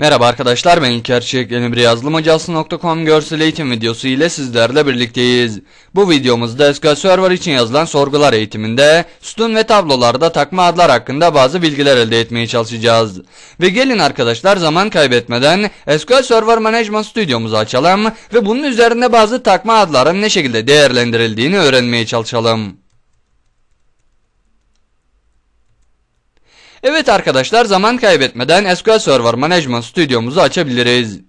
Merhaba arkadaşlar ben İlker Çiğek Emre yazılımhocası.com görsel eğitim videosu ile sizlerle birlikteyiz. Bu videomuzda SQL Server için yazılan sorgular eğitiminde sütun ve tablolarda takma adlar hakkında bazı bilgiler elde etmeye çalışacağız. Ve gelin arkadaşlar zaman kaybetmeden SQL Server Management Studio'muzu açalım ve bunun üzerinde bazı takma adların ne şekilde değerlendirildiğini öğrenmeye çalışalım. Evet arkadaşlar zaman kaybetmeden SQL Server Management Studio'muzu açabiliriz.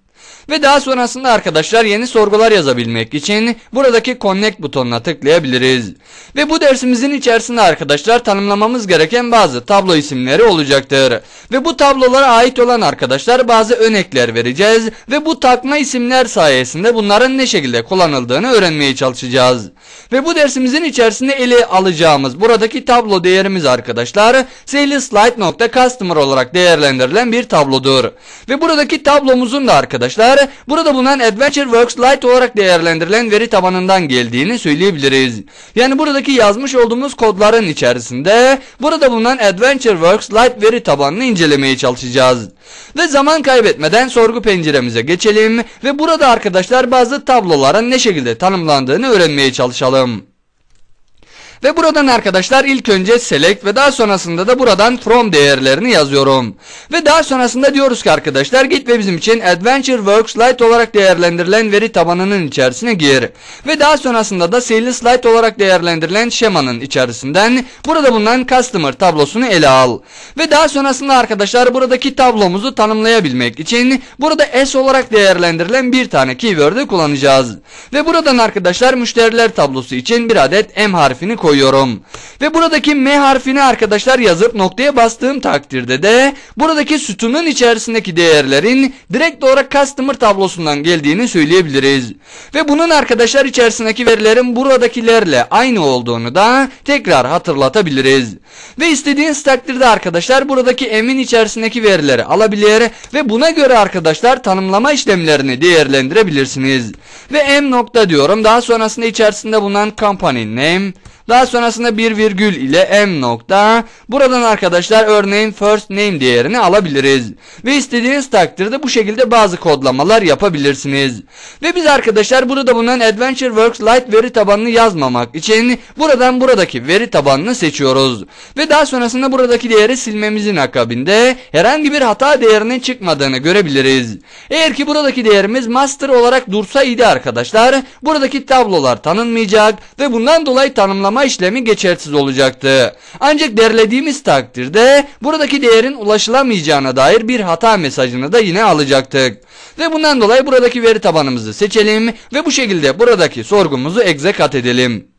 Ve daha sonrasında arkadaşlar yeni sorgular yazabilmek için buradaki Connect butonuna tıklayabiliriz. Ve bu dersimizin içerisinde arkadaşlar tanımlamamız gereken bazı tablo isimleri olacaktır. Ve bu tablolara ait olan arkadaşlar bazı örnekler vereceğiz. Ve bu takma isimler sayesinde bunların ne şekilde kullanıldığını öğrenmeye çalışacağız. Ve bu dersimizin içerisinde ele alacağımız buradaki tablo değerimiz arkadaşlar SalesLight.Customer olarak değerlendirilen bir tablodur. Ve buradaki tablomuzun da arkadaşlar burada bulunan AdventureWorks Lite olarak değerlendirilen veri tabanından geldiğini söyleyebiliriz. Yani buradaki yazmış olduğumuz kodların içerisinde burada bulunan AdventureWorks Lite veri tabanını incelemeye çalışacağız. Ve zaman kaybetmeden sorgu penceremize geçelim ve burada arkadaşlar bazı tabloların ne şekilde tanımlandığını öğrenmeye çalışalım. Ve buradan arkadaşlar ilk önce select ve daha sonrasında da buradan from değerlerini yazıyorum. Ve daha sonrasında diyoruz ki arkadaşlar git ve bizim için AdventureWorks Lite olarak değerlendirilen veri tabanının içerisine gir. Ve daha sonrasında da Sales Lite olarak değerlendirilen şemanın içerisinden burada bulunan Customer tablosunu ele al. Ve daha sonrasında arkadaşlar buradaki tablomuzu tanımlayabilmek için burada S olarak değerlendirilen bir tane keyword'ı kullanacağız. Ve buradan arkadaşlar müşteriler tablosu için bir adet M harfini koyuyoruz koyuyorum. Ve buradaki M harfini arkadaşlar yazıp noktaya bastığım takdirde de buradaki sütunun içerisindeki değerlerin direkt olarak customer tablosundan geldiğini söyleyebiliriz. Ve bunun arkadaşlar içerisindeki verilerin buradakilerle aynı olduğunu da tekrar hatırlatabiliriz. Ve istediğiniz takdirde arkadaşlar buradaki M'in içerisindeki verileri alabilir ve buna göre arkadaşlar tanımlama işlemlerini değerlendirebilirsiniz. Ve M nokta diyorum daha sonrasında içerisinde bulunan company name daha sonrasında bir virgül ile m nokta. Buradan arkadaşlar örneğin first name değerini alabiliriz. Ve istediğiniz takdirde bu şekilde bazı kodlamalar yapabilirsiniz. Ve biz arkadaşlar burada bulunan AdventureWorks Lite veri tabanını yazmamak için buradan buradaki veri tabanını seçiyoruz. Ve daha sonrasında buradaki değeri silmemizin akabinde herhangi bir hata değerinin çıkmadığını görebiliriz. Eğer ki buradaki değerimiz master olarak dursaydı arkadaşlar buradaki tablolar tanınmayacak ve bundan dolayı tanımlama işlemi geçersiz olacaktı. Ancak derlediğimiz takdirde buradaki değerin ulaşılamayacağına dair bir hata mesajını da yine alacaktık. Ve bundan dolayı buradaki veri tabanımızı seçelim ve bu şekilde buradaki sorgumuzu execute edelim.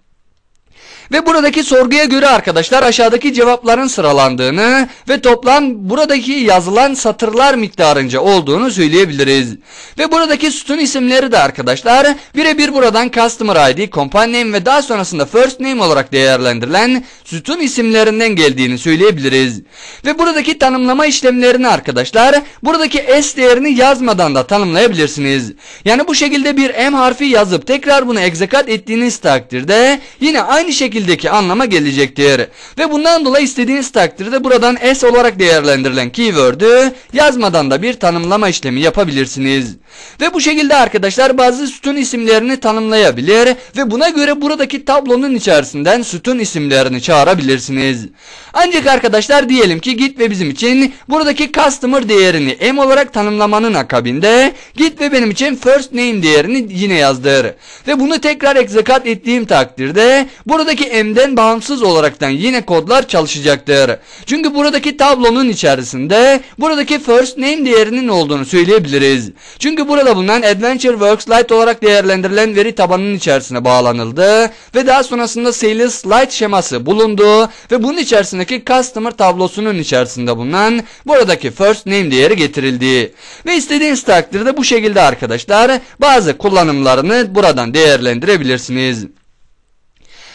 Ve buradaki sorguya göre arkadaşlar aşağıdaki cevapların sıralandığını ve toplam buradaki yazılan satırlar miktarınca olduğunu söyleyebiliriz. Ve buradaki sütun isimleri de arkadaşlar birebir buradan Customer ID, Company Name ve daha sonrasında First Name olarak değerlendirilen sütun isimlerinden geldiğini söyleyebiliriz. Ve buradaki tanımlama işlemlerini arkadaşlar buradaki S değerini yazmadan da tanımlayabilirsiniz. Yani bu şekilde bir M harfi yazıp tekrar bunu execute ettiğiniz takdirde yine aynı şekilde şekildeki anlama gelecektir. Ve bundan dolayı istediğiniz takdirde buradan S olarak değerlendirilen keyword'ü yazmadan da bir tanımlama işlemi yapabilirsiniz. Ve bu şekilde arkadaşlar bazı sütun isimlerini tanımlayabilir ve buna göre buradaki tablonun içerisinden sütun isimlerini çağırabilirsiniz. Ancak arkadaşlar diyelim ki git ve bizim için buradaki customer değerini M olarak tanımlamanın akabinde git ve benim için first name değerini yine yazdır. Ve bunu tekrar execute ettiğim takdirde buradaki M'den bağımsız olaraktan yine kodlar çalışacaktır. Çünkü buradaki tablonun içerisinde buradaki first name değerinin olduğunu söyleyebiliriz. Çünkü burada bulunan AdventureWorks Lite olarak değerlendirilen veri tabanının içerisine bağlanıldı ve daha sonrasında Sales Lite şeması bulundu ve bunun içerisindeki Customer tablosunun içerisinde bulunan buradaki first name değeri getirildi. Ve istediğiniz takdirde bu şekilde arkadaşlar bazı kullanımlarını buradan değerlendirebilirsiniz.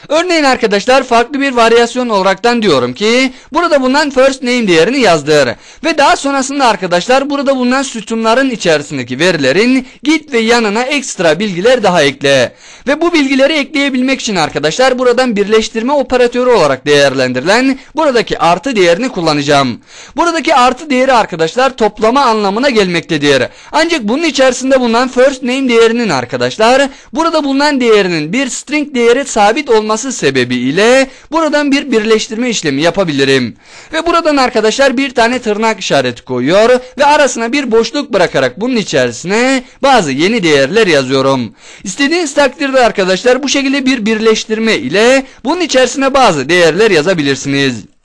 Örneğin arkadaşlar farklı bir varyasyon olaraktan diyorum ki burada bulunan first name değerini yazdır. Ve daha sonrasında arkadaşlar burada bulunan sütunların içerisindeki verilerin git ve yanına ekstra bilgiler daha ekle. Ve bu bilgileri ekleyebilmek için arkadaşlar buradan birleştirme operatörü olarak değerlendirilen buradaki artı değerini kullanacağım. Buradaki artı değeri arkadaşlar toplama anlamına gelmektedir. Ancak bunun içerisinde bulunan first name değerinin arkadaşlar burada bulunan değerinin bir string değeri sabit olması sebebiyle buradan bir birleştirme işlemi yapabilirim. Ve buradan arkadaşlar bir tane tırnak işareti koyuyor ve arasına bir boşluk bırakarak bunun içerisine bazı yeni değerler yazıyorum. İstediğiniz takdirde arkadaşlar bu şekilde bir birleştirme ile bunun içerisine bazı değerler yazabilirsiniz.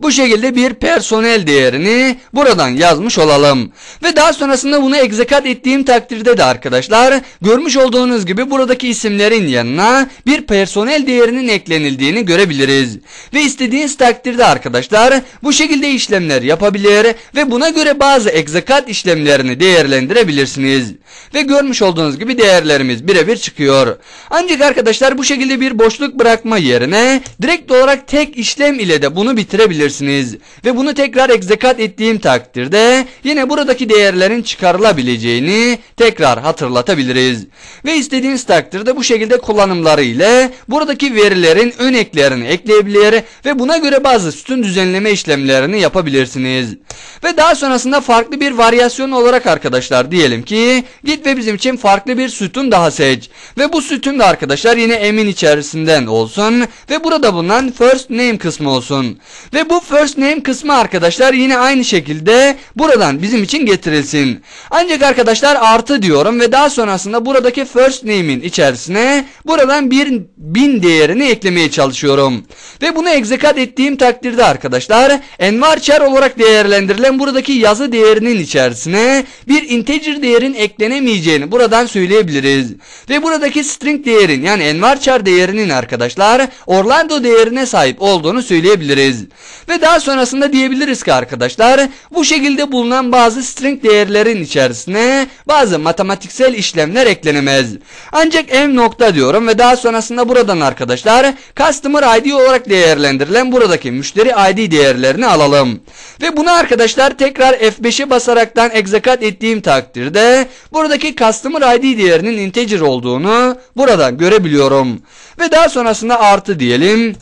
Bu şekilde bir personel değerini buradan yazmış olalım. Ve daha sonrasında bunu execute ettiğim takdirde de arkadaşlar görmüş olduğunuz gibi buradaki isimlerin yanına bir personel değerinin eklenildiğini görebiliriz. Ve istediğiniz takdirde arkadaşlar bu şekilde işlemler yapabilir ve buna göre bazı execute işlemlerini değerlendirebilirsiniz. Ve görmüş olduğunuz gibi değerlerimiz birebir çıkıyor. Ancak arkadaşlar bu şekilde bir boşluk bırakma yerine direkt olarak tek işlem ile de bunu bitirebilirsiniz yapabilirsiniz. Ve bunu tekrar execute ettiğim takdirde yine buradaki değerlerin çıkarılabileceğini tekrar hatırlatabiliriz. Ve istediğiniz takdirde bu şekilde kullanımları ile buradaki verilerin ön eklerini ekleyebilir ve buna göre bazı sütun düzenleme işlemlerini yapabilirsiniz. Ve daha sonrasında farklı bir varyasyon olarak arkadaşlar diyelim ki git ve bizim için farklı bir sütun daha seç. Ve bu sütun da arkadaşlar yine emin içerisinden olsun ve burada bulunan first name kısmı olsun. Ve bu bu first name kısmı arkadaşlar yine aynı şekilde buradan bizim için getirilsin. Ancak arkadaşlar artı diyorum ve daha sonrasında buradaki first name'in içerisine buradan bir bin değerini eklemeye çalışıyorum. Ve bunu execute ettiğim takdirde arkadaşlar envarchar olarak değerlendirilen buradaki yazı değerinin içerisine bir integer değerin eklenemeyeceğini buradan söyleyebiliriz. Ve buradaki string değerin yani envarchar değerinin arkadaşlar Orlando değerine sahip olduğunu söyleyebiliriz. Ve daha sonrasında diyebiliriz ki arkadaşlar bu şekilde bulunan bazı string değerlerin içerisine bazı matematiksel işlemler eklenemez. Ancak m nokta diyorum ve daha sonrasında buradan arkadaşlar customer id olarak değerlendirilen buradaki müşteri id değerlerini alalım. Ve bunu arkadaşlar tekrar F5'e basaraktan execute ettiğim takdirde buradaki customer id değerinin integer olduğunu buradan görebiliyorum. Ve daha sonrasında artı diyelim.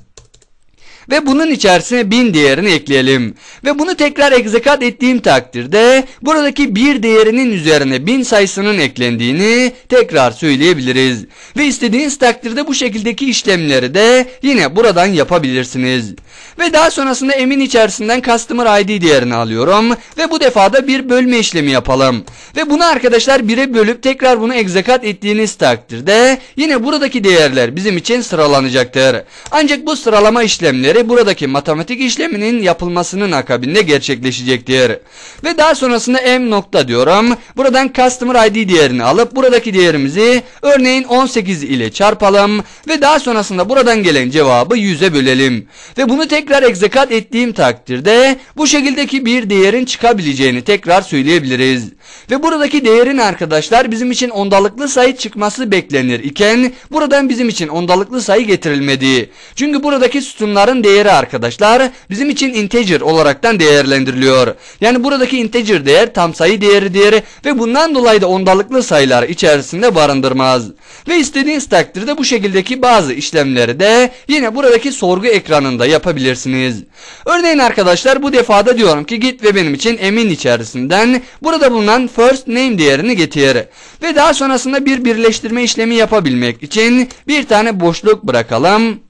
Ve bunun içerisine 1000 değerini ekleyelim. Ve bunu tekrar execute ettiğim takdirde buradaki bir değerinin üzerine 1000 sayısının eklendiğini tekrar söyleyebiliriz. Ve istediğiniz takdirde bu şekildeki işlemleri de yine buradan yapabilirsiniz. Ve daha sonrasında emin içerisinden customer id değerini alıyorum. Ve bu defada bir bölme işlemi yapalım. Ve bunu arkadaşlar 1'e bölüp tekrar bunu execute ettiğiniz takdirde yine buradaki değerler bizim için sıralanacaktır. Ancak bu sıralama işlemleri işlemleri buradaki matematik işleminin yapılmasının akabinde gerçekleşecektir. Ve daha sonrasında m nokta diyorum. Buradan customer id değerini alıp buradaki değerimizi örneğin 18 ile çarpalım ve daha sonrasında buradan gelen cevabı 100'e bölelim. Ve bunu tekrar execute ettiğim takdirde bu şekildeki bir değerin çıkabileceğini tekrar söyleyebiliriz. Ve buradaki değerin arkadaşlar bizim için ondalıklı sayı çıkması beklenir iken buradan bizim için ondalıklı sayı getirilmedi. Çünkü buradaki sütunların değeri arkadaşlar bizim için integer olaraktan değerlendiriliyor. Yani buradaki integer değer tam sayı değeri değeri ve bundan dolayı da ondalıklı sayılar içerisinde barındırmaz. Ve istediğiniz takdirde bu şekildeki bazı işlemleri de yine buradaki sorgu ekranında yapabilirsiniz. Örneğin arkadaşlar bu defada diyorum ki git ve benim için emin içerisinden burada bulunan first name değerini getir. Ve daha sonrasında bir birleştirme işlemi yapabilmek için bir tane boşluk bırakalım.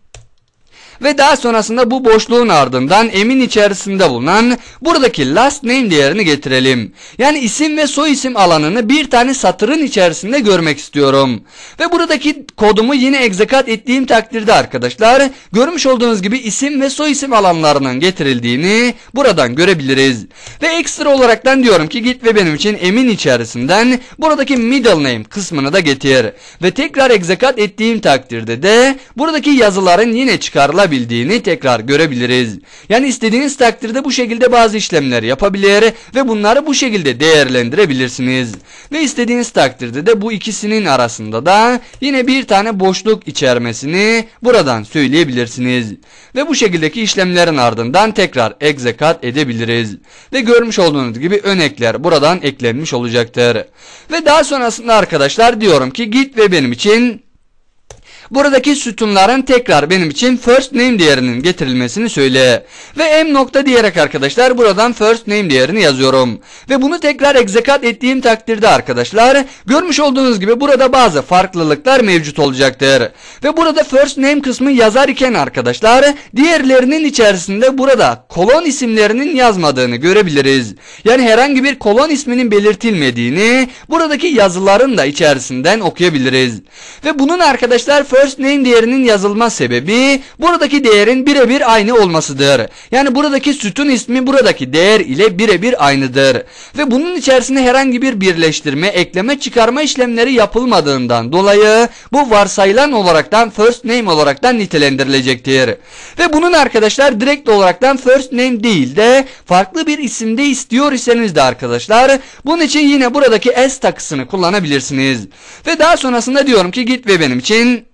Ve daha sonrasında bu boşluğun ardından emin içerisinde bulunan buradaki last name değerini getirelim. Yani isim ve soy isim alanını bir tane satırın içerisinde görmek istiyorum. Ve buradaki kodumu yine execute ettiğim takdirde arkadaşlar görmüş olduğunuz gibi isim ve soy isim alanlarının getirildiğini buradan görebiliriz. Ve ekstra olaraktan diyorum ki git ve benim için emin içerisinden buradaki middle name kısmını da getir. Ve tekrar execute ettiğim takdirde de buradaki yazıların yine çıkarılabileceğini yazdırılabildiğini tekrar görebiliriz. Yani istediğiniz takdirde bu şekilde bazı işlemler yapabilir ve bunları bu şekilde değerlendirebilirsiniz. Ve istediğiniz takdirde de bu ikisinin arasında da yine bir tane boşluk içermesini buradan söyleyebilirsiniz. Ve bu şekildeki işlemlerin ardından tekrar execute edebiliriz. Ve görmüş olduğunuz gibi örnekler buradan eklenmiş olacaktır. Ve daha sonrasında arkadaşlar diyorum ki git ve benim için Buradaki sütunların tekrar benim için first name değerinin getirilmesini söyle. Ve m nokta diyerek arkadaşlar buradan first name değerini yazıyorum. Ve bunu tekrar execute ettiğim takdirde arkadaşlar görmüş olduğunuz gibi burada bazı farklılıklar mevcut olacaktır. Ve burada first name kısmı yazar iken arkadaşlar diğerlerinin içerisinde burada kolon isimlerinin yazmadığını görebiliriz. Yani herhangi bir kolon isminin belirtilmediğini buradaki yazıların da içerisinden okuyabiliriz. Ve bunun arkadaşlar first name değerinin yazılma sebebi buradaki değerin birebir aynı olmasıdır. Yani buradaki sütun ismi buradaki değer ile birebir aynıdır. Ve bunun içerisinde herhangi bir birleştirme, ekleme, çıkarma işlemleri yapılmadığından dolayı bu varsayılan olaraktan first name olaraktan nitelendirilecektir. Ve bunun arkadaşlar direkt olaraktan first name değil de farklı bir isimde istiyor iseniz de arkadaşlar bunun için yine buradaki s takısını kullanabilirsiniz. Ve daha sonrasında diyorum ki git ve benim için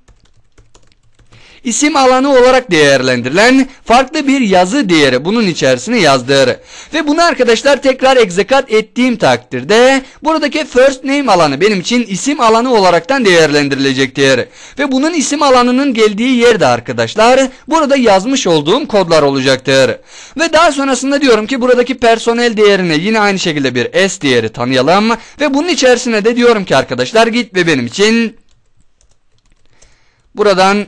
isim alanı olarak değerlendirilen farklı bir yazı değeri bunun içerisine yazdır. Ve bunu arkadaşlar tekrar execute ettiğim takdirde buradaki first name alanı benim için isim alanı olaraktan değerlendirilecektir. Ve bunun isim alanının geldiği yerde arkadaşlar burada yazmış olduğum kodlar olacaktır. Ve daha sonrasında diyorum ki buradaki personel değerine yine aynı şekilde bir s değeri tanıyalım. Ve bunun içerisine de diyorum ki arkadaşlar git ve benim için buradan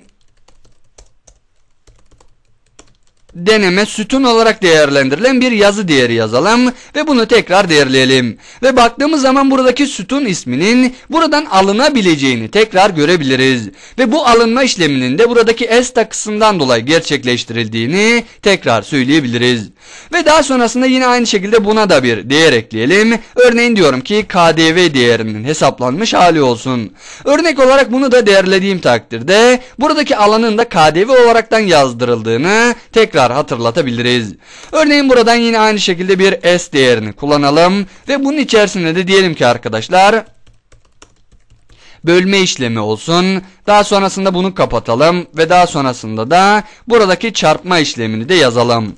deneme sütun olarak değerlendirilen bir yazı değeri yazalım ve bunu tekrar değerleyelim. Ve baktığımız zaman buradaki sütun isminin buradan alınabileceğini tekrar görebiliriz. Ve bu alınma işleminin de buradaki s takısından dolayı gerçekleştirildiğini tekrar söyleyebiliriz. Ve daha sonrasında yine aynı şekilde buna da bir değer ekleyelim. Örneğin diyorum ki KDV değerinin hesaplanmış hali olsun. Örnek olarak bunu da değerlediğim takdirde buradaki alanın da KDV olaraktan yazdırıldığını tekrar tekrar hatırlatabiliriz. Örneğin buradan yine aynı şekilde bir s değerini kullanalım ve bunun içerisinde de diyelim ki arkadaşlar bölme işlemi olsun. Daha sonrasında bunu kapatalım ve daha sonrasında da buradaki çarpma işlemini de yazalım.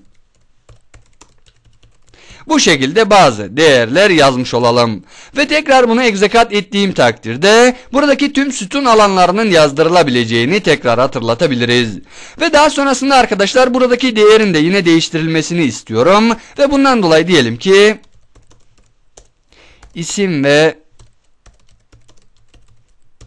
Bu şekilde bazı değerler yazmış olalım. Ve tekrar bunu execute ettiğim takdirde buradaki tüm sütun alanlarının yazdırılabileceğini tekrar hatırlatabiliriz. Ve daha sonrasında arkadaşlar buradaki değerin de yine değiştirilmesini istiyorum. Ve bundan dolayı diyelim ki isim ve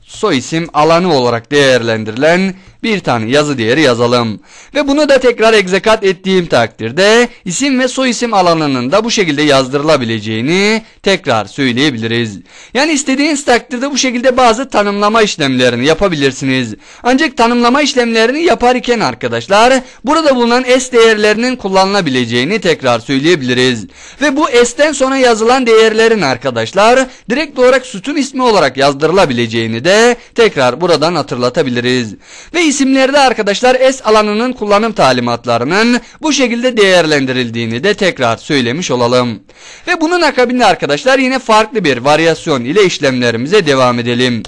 soy isim alanı olarak değerlendirilen bir tane yazı değeri yazalım. Ve bunu da tekrar execute ettiğim takdirde isim ve soy isim alanının da bu şekilde yazdırılabileceğini tekrar söyleyebiliriz. Yani istediğiniz takdirde bu şekilde bazı tanımlama işlemlerini yapabilirsiniz. Ancak tanımlama işlemlerini yaparken arkadaşlar burada bulunan s değerlerinin kullanılabileceğini tekrar söyleyebiliriz. Ve bu s'ten sonra yazılan değerlerin arkadaşlar direkt olarak sütun ismi olarak yazdırılabileceğini de tekrar buradan hatırlatabiliriz. Ve isimlerde arkadaşlar S alanının kullanım talimatlarının bu şekilde değerlendirildiğini de tekrar söylemiş olalım. Ve bunun akabinde arkadaşlar yine farklı bir varyasyon ile işlemlerimize devam edelim.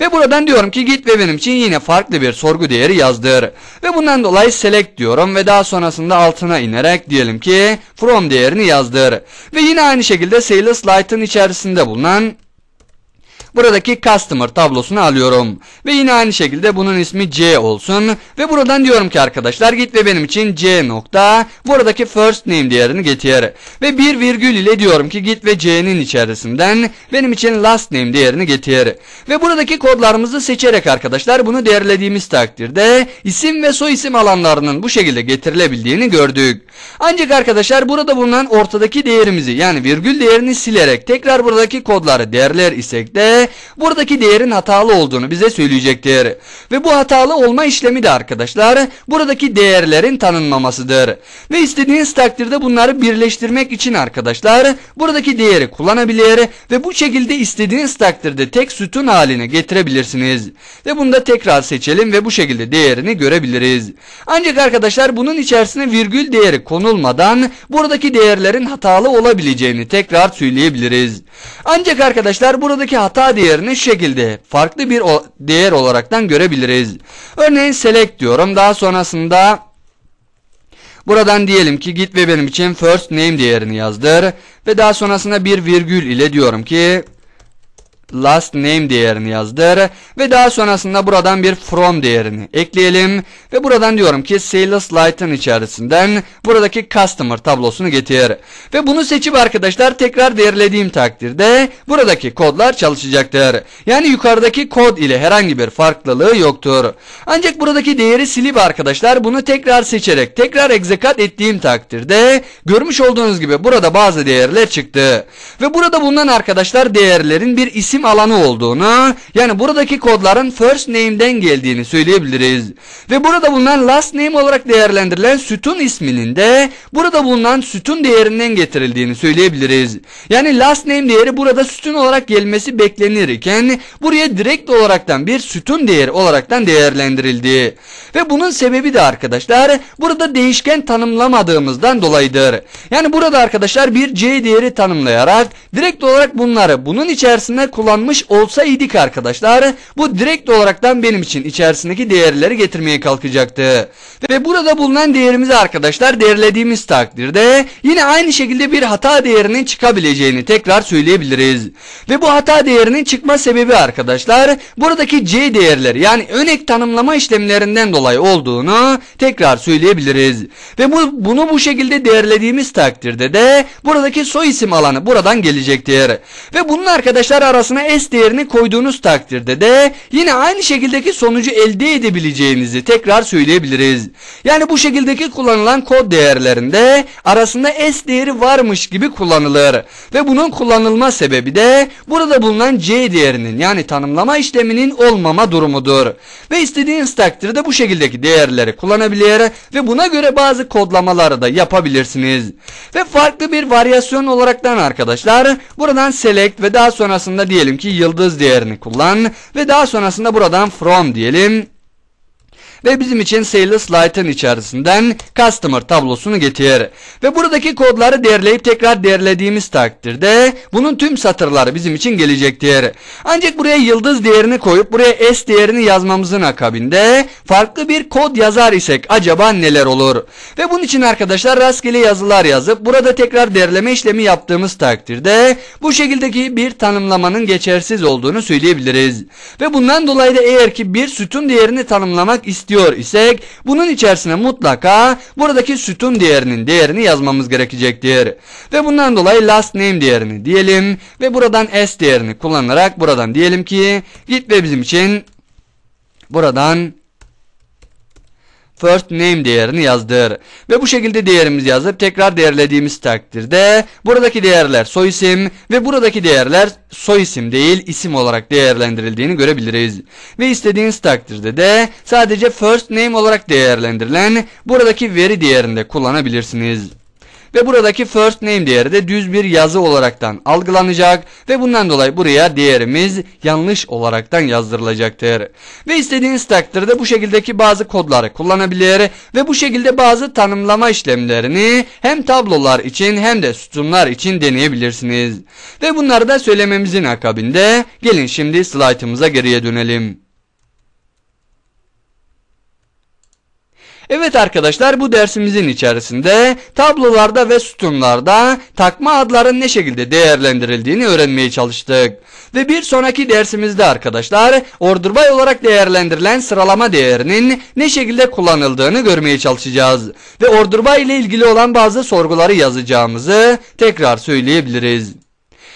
Ve buradan diyorum ki git ve benim için yine farklı bir sorgu değeri yazdır. Ve bundan dolayı select diyorum ve daha sonrasında altına inerek diyelim ki from değerini yazdır. Ve yine aynı şekilde sales light'ın içerisinde bulunan buradaki customer tablosunu alıyorum. Ve yine aynı şekilde bunun ismi C olsun. Ve buradan diyorum ki arkadaşlar git ve benim için C nokta buradaki first name değerini getir. Ve bir virgül ile diyorum ki git ve C'nin içerisinden benim için last name değerini getir. Ve buradaki kodlarımızı seçerek arkadaşlar bunu değerlediğimiz takdirde isim ve soy isim alanlarının bu şekilde getirilebildiğini gördük. Ancak arkadaşlar burada bulunan ortadaki değerimizi yani virgül değerini silerek tekrar buradaki kodları değerler isek de buradaki değerin hatalı olduğunu bize söyleyecektir. Ve bu hatalı olma işlemi de arkadaşlar buradaki değerlerin tanınmamasıdır. Ve istediğiniz takdirde bunları birleştirmek için arkadaşlar buradaki değeri kullanabilir ve bu şekilde istediğiniz takdirde tek sütun haline getirebilirsiniz. Ve bunu da tekrar seçelim ve bu şekilde değerini görebiliriz. Ancak arkadaşlar bunun içerisine virgül değeri konulmadan buradaki değerlerin hatalı olabileceğini tekrar söyleyebiliriz. Ancak arkadaşlar buradaki hata değerini şekilde farklı bir değer olaraktan görebiliriz. Örneğin select diyorum daha sonrasında Buradan diyelim ki git ve benim için first name değerini yazdır ve daha sonrasında bir virgül ile diyorum ki last name değerini yazdır ve daha sonrasında buradan bir from değerini ekleyelim ve buradan diyorum ki sales light'ın içerisinden buradaki customer tablosunu getir ve bunu seçip arkadaşlar tekrar değerlediğim takdirde buradaki kodlar çalışacaktır. Yani yukarıdaki kod ile herhangi bir farklılığı yoktur. Ancak buradaki değeri silip arkadaşlar bunu tekrar seçerek tekrar execute ettiğim takdirde görmüş olduğunuz gibi burada bazı değerler çıktı. Ve burada bulunan arkadaşlar değerlerin bir isim alanı olduğunu yani buradaki kodların first name'den geldiğini söyleyebiliriz. Ve burada bulunan last name olarak değerlendirilen sütun isminin de burada bulunan sütun değerinden getirildiğini söyleyebiliriz. Yani last name değeri burada sütun olarak gelmesi beklenirken buraya direkt olaraktan bir sütun değeri olaraktan değerlendirildi. Ve bunun sebebi de arkadaşlar burada değişken tanımlamadığımızdan dolayıdır. Yani burada arkadaşlar bir C değeri tanımlayarak direkt olarak bunları bunun içerisinde kullanmış olsaydık arkadaşlar bu direkt olaraktan benim için içerisindeki değerleri getirmeye kalkacaktı. Ve burada bulunan değerimizi arkadaşlar değerlediğimiz takdirde yine aynı şekilde bir hata değerinin çıkabileceğini tekrar söyleyebiliriz. Ve bu hata değerinin çıkma sebebi arkadaşlar buradaki C değerleri yani önek tanımlama işlemlerinden dolayı olduğunu tekrar söyleyebiliriz. Ve bu, bunu bu şekilde değerlediğimiz takdirde de buradaki soy isim alanı buradan gelecektir. Ve bunun arkadaşlar arasına S değerini koyduğunuz takdirde de yine aynı şekildeki sonucu elde edebileceğinizi tekrar söyleyebiliriz. Yani bu şekildeki kullanılan kod değerlerinde arasında S değeri varmış gibi kullanılır. Ve bunun kullanılma sebebi de burada bulunan C değerinin yani tanımlama işleminin olmama durumudur. Ve istediğiniz takdirde bu şekildeki değerleri kullanabilir ve buna göre bazı kodlamaları da yapabilirsiniz. Ve farklı bir varyasyon olaraktan arkadaşlar buradan select ve daha sonrasında diyelim ki yıldız değerini kullan ve daha sonrasında buradan from diyelim ve bizim için sales light'ın içerisinden customer tablosunu getir. Ve buradaki kodları değerleyip tekrar değerlediğimiz takdirde bunun tüm satırları bizim için gelecektir. Ancak buraya yıldız değerini koyup buraya S değerini yazmamızın akabinde farklı bir kod yazar isek acaba neler olur? Ve bunun için arkadaşlar rastgele yazılar yazıp burada tekrar değerleme işlemi yaptığımız takdirde bu şekildeki bir tanımlamanın geçersiz olduğunu söyleyebiliriz. Ve bundan dolayı da eğer ki bir sütun değerini tanımlamak istiyorsanız istiyor isek bunun içerisine mutlaka buradaki sütun değerinin değerini yazmamız gerekecektir. Ve bundan dolayı last name değerini diyelim ve buradan s değerini kullanarak buradan diyelim ki git ve bizim için buradan first name değerini yazdır. Ve bu şekilde değerimizi yazıp tekrar değerlediğimiz takdirde buradaki değerler soyisim ve buradaki değerler soyisim değil isim olarak değerlendirildiğini görebiliriz. Ve istediğiniz takdirde de sadece first name olarak değerlendirilen buradaki veri değerinde kullanabilirsiniz. Ve buradaki first name değeri de düz bir yazı olaraktan algılanacak ve bundan dolayı buraya değerimiz yanlış olaraktan yazdırılacaktır. Ve istediğiniz takdirde bu şekildeki bazı kodları kullanabilir ve bu şekilde bazı tanımlama işlemlerini hem tablolar için hem de sütunlar için deneyebilirsiniz. Ve bunları da söylememizin akabinde gelin şimdi slaytımıza geriye dönelim. Evet arkadaşlar bu dersimizin içerisinde tablolarda ve sütunlarda takma adların ne şekilde değerlendirildiğini öğrenmeye çalıştık. Ve bir sonraki dersimizde arkadaşlar order olarak değerlendirilen sıralama değerinin ne şekilde kullanıldığını görmeye çalışacağız. Ve order ile ilgili olan bazı sorguları yazacağımızı tekrar söyleyebiliriz.